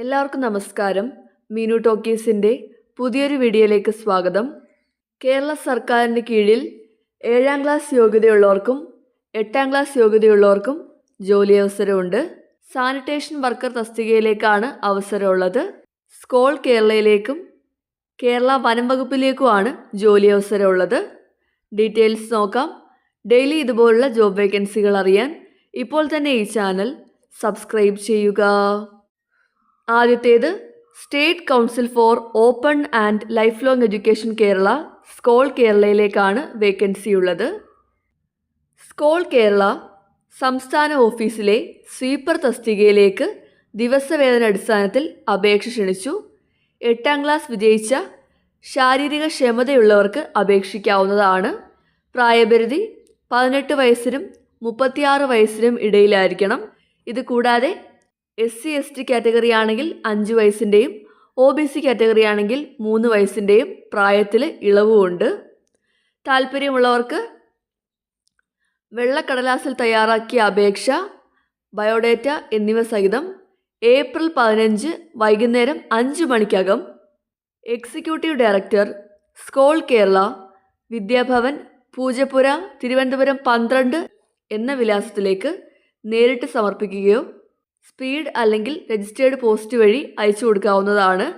എല്ലാവർക്കും നമസ്കാരം. മീനു ടോക്കീസിന്റെ പുതിയൊരു വീഡിയോയിലേക്ക് സ്വാഗതം. കേരള സർക്കാരിന് കീഴിൽ ഏഴാം ക്ലാസ് യോഗ്യതയുള്ളവർക്കും എട്ടാം ക്ലാസ് യോഗ്യതയുള്ളവർക്കും ജോലി അവസരമുണ്ട്. സാനിറ്റേഷൻ വർക്കർ തസ്തികയിലേക്കാണ് അവസരമുള്ളത്. സ്കോൾ കേരളയിലേക്കും കേരള വനം വകുപ്പിലേക്കുമാണ് ജോലി അവസരമുള്ളത്. ഡീറ്റെയിൽസ് നോക്കാം. ഡെയിലി ഇതുപോലുള്ള ജോബ് വേക്കൻസികൾ അറിയാൻ ഇപ്പോൾ തന്നെ ഈ ചാനൽ സബ്സ്ക്രൈബ് ചെയ്യുക. ആദ്യത്തേത് state council for open and life long education Kerala scole കേരളയിലേക്കാണ് vacancy ഉള്ളത്. സ്കോൾ കേരള സംസ്ഥാന ഓഫീസിലെ സ്വീപ്പർ തസ്തികയിലേക്ക് ദിവസവേതന അടിസ്ഥാനത്തിൽ അപേക്ഷ ക്ഷണിച്ചു. എട്ടാം ക്ലാസ് വിജയിച്ച ശാരീരിക ക്ഷമതയുള്ളവർക്ക് അപേക്ഷിക്കാവുന്നതാണ്. പ്രായപരിധി പതിനെട്ട് വയസ്സിനും മുപ്പത്തിയാറ് വയസ്സിനും ഇടയിലായിരിക്കണം. ഇത് കൂടാതെ S C S T category ആണെങ്കിൽ അഞ്ച് വയസ്സിന്റെയും ഒ ബി സി കാറ്റഗറി ആണെങ്കിൽ മൂന്ന് വയസ്സിന്റെയും പ്രായത്തിൽ ഇളവുമുണ്ട് താല്പര്യമുള്ളവർക്ക് വെള്ളക്കടലാസിൽ തയ്യാറാക്കിയ അപേക്ഷ ബയോഡേറ്റ എന്നിവ സഹിതം ഏപ്രിൽ പതിനഞ്ച് വൈകുന്നേരം അഞ്ച് മണിക്കകം executive director SCOLE Kerala Vidyabhavan Poojappura Thiruvananthapuram പന്ത്രണ്ട് എന്ന വിലാസത്തിലേക്ക് നേരിട്ട് സമർപ്പിക്കുകയോ സ്പീഡ് അല്ലെങ്കിൽ രജിസ്റ്റേർഡ് പോസ്റ്റ് വഴി അയച്ചു കൊടുക്കാവുന്നതാണ്.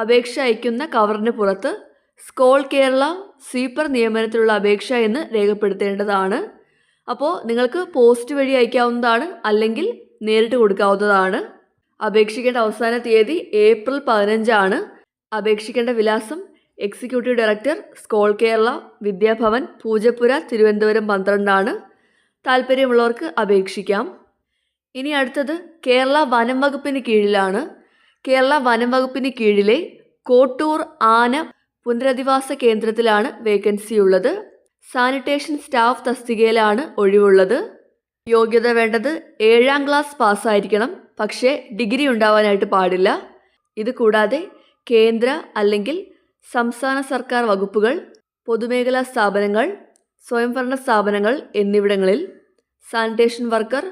അപേക്ഷ അയക്കുന്ന കവറിന് പുറത്ത് സ്കോൾ കേരള സ്വീപ്പർ നിയമനത്തിലുള്ള അപേക്ഷ എന്ന് രേഖപ്പെടുത്തേണ്ടതാണ്. അപ്പോൾ നിങ്ങൾക്ക് പോസ്റ്റ് വഴി അയക്കാവുന്നതാണ് അല്ലെങ്കിൽ നേരിട്ട് കൊടുക്കാവുന്നതാണ്. അപേക്ഷിക്കേണ്ട അവസാന തീയതി ഏപ്രിൽ പതിനഞ്ചാണ്. അപേക്ഷിക്കേണ്ട വിലാസം executive director SCOLE Kerala Vidyabhavan Poojappura Thiruvananthapuram പന്ത്രണ്ടാണ്. താല്പര്യമുള്ളവർക്ക് അപേക്ഷിക്കാം. ഇനി അടുത്തത് കേരള വനം വകുപ്പിന് കീഴിലാണ്. കേരള വനം വകുപ്പിന് കീഴിലെ കോട്ടൂർ ആന പുനരധിവാസ കേന്ദ്രത്തിലാണ് വേക്കൻസി ഉള്ളത്. സാനിറ്റേഷൻ സ്റ്റാഫ് തസ്തികയിലാണ് ഒഴിവുള്ളത്. യോഗ്യത വേണ്ടത് ഏഴാം ക്ലാസ് പാസ്സായിരിക്കണം പക്ഷേ ഡിഗ്രി ഉണ്ടാവാനായിട്ട് പാടില്ല. ഇത് കൂടാതെ കേന്ദ്ര അല്ലെങ്കിൽ സംസ്ഥാന സർക്കാർ വകുപ്പുകൾ പൊതുമേഖലാ സ്ഥാപനങ്ങൾ സ്വയംഭരണ സ്ഥാപനങ്ങൾ എന്നിവിടങ്ങളിൽ സാനിറ്റേഷൻ വർക്കർ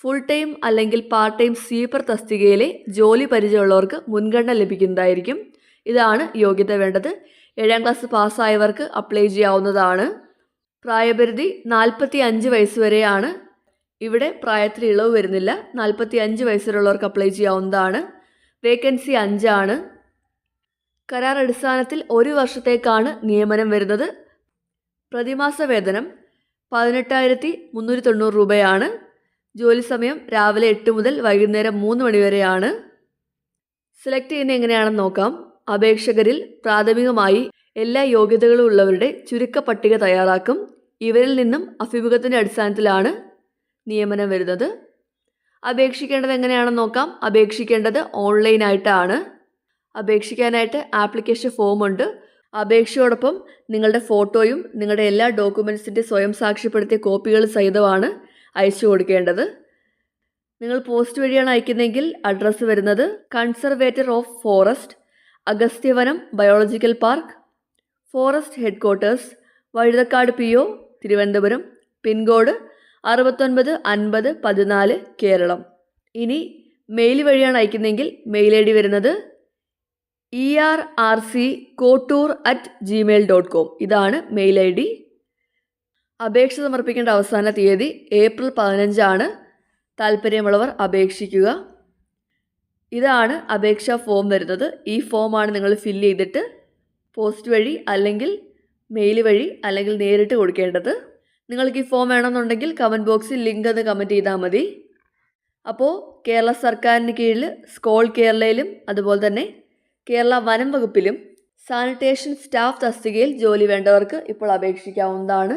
ഫുൾ ടൈം അല്ലെങ്കിൽ പാർട്ട് ടൈം സ്വീപ്പർ തസ്തികയിലെ ജോലി പരിചയമുള്ളവർക്ക് മുൻഗണന ലഭിക്കുന്നതായിരിക്കും. ഇതാണ് യോഗ്യത വേണ്ടത്. ഏഴാം ക്ലാസ് പാസ്സായവർക്ക് അപ്ലൈ ചെയ്യാവുന്നതാണ്. പ്രായപരിധി നാൽപ്പത്തി അഞ്ച് വയസ്സ് വരെയാണ്. ഇവിടെ പ്രായത്തിൽ ഇളവ് വരുന്നില്ല. നാൽപ്പത്തി അഞ്ച് വയസ്സിലുള്ളവർക്ക് അപ്ലൈ ചെയ്യാവുന്നതാണ്. വേക്കൻസി അഞ്ചാണ്. കരാർ അടിസ്ഥാനത്തിൽ ഒരു വർഷത്തേക്കാണ് നിയമനം വരുന്നത്. പ്രതിമാസ വേതനം പതിനെട്ടായിരത്തി മുന്നൂറ്റി തൊണ്ണൂറ് രൂപയാണ്. ജോലി സമയം രാവിലെ എട്ട് മുതൽ വൈകുന്നേരം മൂന്ന് മണിവരെയാണ് സെലക്ട് ചെയ്യുന്ന എങ്ങനെയാണെന്ന് നോക്കാം. അപേക്ഷകരിൽ പ്രാഥമികമായി എല്ലാ യോഗ്യതകളും ഉള്ളവരുടെ ചുരുക്ക പട്ടിക തയ്യാറാക്കും. ഇവരിൽ നിന്നും അഭിമുഖത്തിന്റെ അടിസ്ഥാനത്തിലാണ് നിയമനം വരുന്നത്. അപേക്ഷിക്കേണ്ടത് എങ്ങനെയാണെന്ന് നോക്കാം. അപേക്ഷിക്കേണ്ടത് ഓൺലൈനായിട്ടാണ്. അപേക്ഷിക്കാനായിട്ട് ആപ്ലിക്കേഷൻ ഫോമുണ്ട് അപേക്ഷയോടൊപ്പം നിങ്ങളുടെ ഫോട്ടോയും നിങ്ങളുടെ എല്ലാ ഡോക്യുമെൻസിന്റെ സ്വയം സാക്ഷ്യപ്പെടുത്തിയ കോപ്പികൾ സഹിതമാണ് അയച്ചു കൊടുക്കേണ്ടത്. നിങ്ങൾ പോസ്റ്റ് വഴിയാണ് അയക്കുന്നതെങ്കിൽ അഡ്രസ്സ് വരുന്നത് conservator of forest Agasthyavanam biological park forest headquarters Vazhuthacaud P O Thiruvananthapuram pin code അറുപത്തൊൻപത് അൻപത് പതിനാല് കേരളം. ഇനി മെയിൽ വഴിയാണ് അയക്കുന്നതെങ്കിൽ മെയിൽ ഐ ഡി വരുന്നത് E R R C Kottoor at Gmail dot com ഇതാണ് മെയിൽ ഐ ഡി. അപേക്ഷ സമർപ്പിക്കേണ്ട അവസാന തീയതി ഏപ്രിൽ പതിനഞ്ചാണ്. താല്പര്യമുള്ളവർ അപേക്ഷിക്കുക. ഇതാണ് അപേക്ഷാ ഫോം വരുന്നത്. ഈ ഫോമാണ് നിങ്ങൾ ഫില്ല് ചെയ്തിട്ട് പോസ്റ്റ് വഴി അല്ലെങ്കിൽ മെയിൽ വഴി അല്ലെങ്കിൽ നേരിട്ട് കൊടുക്കേണ്ടത്. നിങ്ങൾക്ക് ഈ ഫോം വേണമെന്നുണ്ടെങ്കിൽ കമന്റ് ബോക്സിൽ ലിങ്ക് ഒന്ന് കമന്റ് ചെയ്താൽ മതി. അപ്പോൾ കേരള സർക്കാരിന് കീഴിൽ സ്കോൾ കേരളയിലും അതുപോലെ തന്നെ കേരള വനം വകുപ്പിലും സാനിറ്റേഷൻ സ്റ്റാഫ് തസ്തികയിൽ ജോലി വേണ്ടവർക്ക് ഇപ്പോൾ അപേക്ഷിക്കാവുന്നതാണ്.